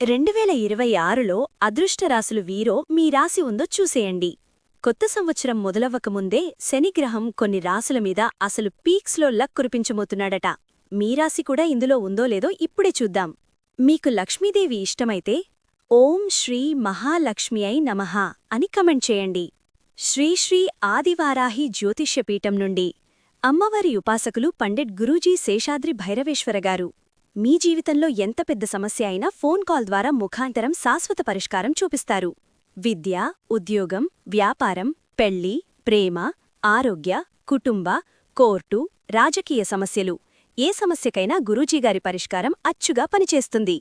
రెండు వేల ఇరవై ఆరులో అదృష్టరాశులు వీరో మీ రాశి ఉందో చూసేయండి. కొత్త సంవత్సరం మొదలవ్వకముందే శనిగ్రహం కొన్ని రాసుల మీద అసలు పీక్స్లో లక్ కురిపించబోతున్నాడట. మీ రాశి కూడా ఇందులో ఉందో లేదో ఇప్పుడే చూద్దాం. మీకు లక్ష్మీదేవి ఇష్టమైతే ఓం శ్రీ మహాలక్ష్మి అయి నమః అని కమెంట్ చేయండి. శ్రీశ్రీ ఆదివారాహి జ్యోతిష్యపీఠం నుండి అమ్మవారి ఉపాసకులు పండిట్ గురూజీ శేషాద్రి భైరవేశ్వరగారు మీ జీవితంలో ఎంత పెద్ద సమస్య అయినా ఫోన్ కాల్ ద్వారా ముఖాంతరం శాశ్వత పరిష్కారం చూపిస్తారు. విద్య ఉద్యోగం వ్యాపారం పెళ్ళి ప్రేమ ఆరోగ్య కుటుంబ కోర్టు రాజకీయ సమస్యలు. ఏ సమస్యకైనా గురూజీగారి పరిష్కారం అచ్చుగా పనిచేస్తుంది.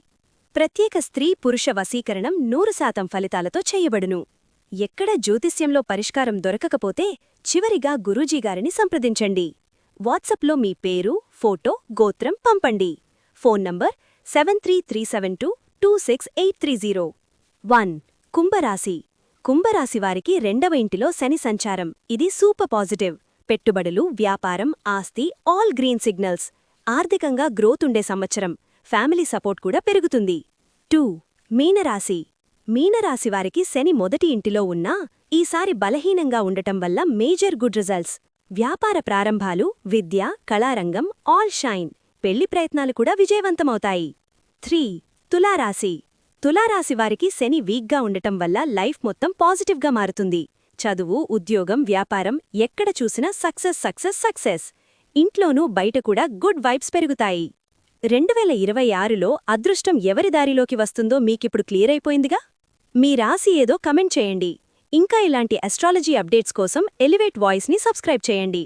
ప్రత్యేక స్త్రీ పురుష వశీకరణం నూరు శాతం ఫలితాలతో చేయబడును. ఎక్కడ జ్యోతిష్యంలో పరిష్కారం దొరకకపోతే చివరిగా గురూజీగారిని సంప్రదించండి. వాట్సప్లో మీ పేరు ఫోటో గోత్రం పంపండి. Phone number seven three three seven two two six eight three zero. One. కుంభరాశి. కుంభరాశి వారికి రెండవ ఇంటిలో శని సంచారం. ఇది సూపర్ పాజిటివ్. పెట్టుబడులు వ్యాపారం ఆస్తి ఆల్ గ్రీన్ సిగ్నల్స్. ఆర్థికంగా గ్రోత్ ఉండే సంవత్సరం. ఫ్యామిలీ సపోర్ట్ కూడా పెరుగుతుంది. టూ. మీనరాశి. మీనరాశి వారికి శని మొదటి ఇంటిలో ఉన్నా ఈసారి బలహీనంగా ఉండటం వల్ల మేజర్ గుడ్ రిజల్ట్స్. వ్యాపార ప్రారంభాలు విద్య కళారంగం ఆల్ షైన్. పెళ్ళి ప్రయత్నాలు కూడా విజయవంతమవుతాయి. త్రీ తులారాశి. తులారాశి వారికి శని వీక్గా ఉండటం వల్ల లైఫ్ మొత్తం పాజిటివ్గా మారుతుంది. చదువు ఉద్యోగం వ్యాపారం ఎక్కడ చూసినా సక్సెస్ సక్సెస్ సక్సెస్. ఇంట్లోనూ బయట కూడా గుడ్ వైబ్స్ పెరుగుతాయి. రెండువేల ఇరవై ఆరులో అదృష్టం ఎవరి దారిలోకి వస్తుందో మీకిప్పుడు క్లియర్ అయిపోయిందిగా? మీ రాశి ఏదో కమెంట్ చేయండి. ఇంకా ఇలాంటి అస్ట్రాలజీ అప్డేట్స్ కోసం ఎలివేట్ వాయిస్ని సబ్స్క్రైబ్ చేయండి.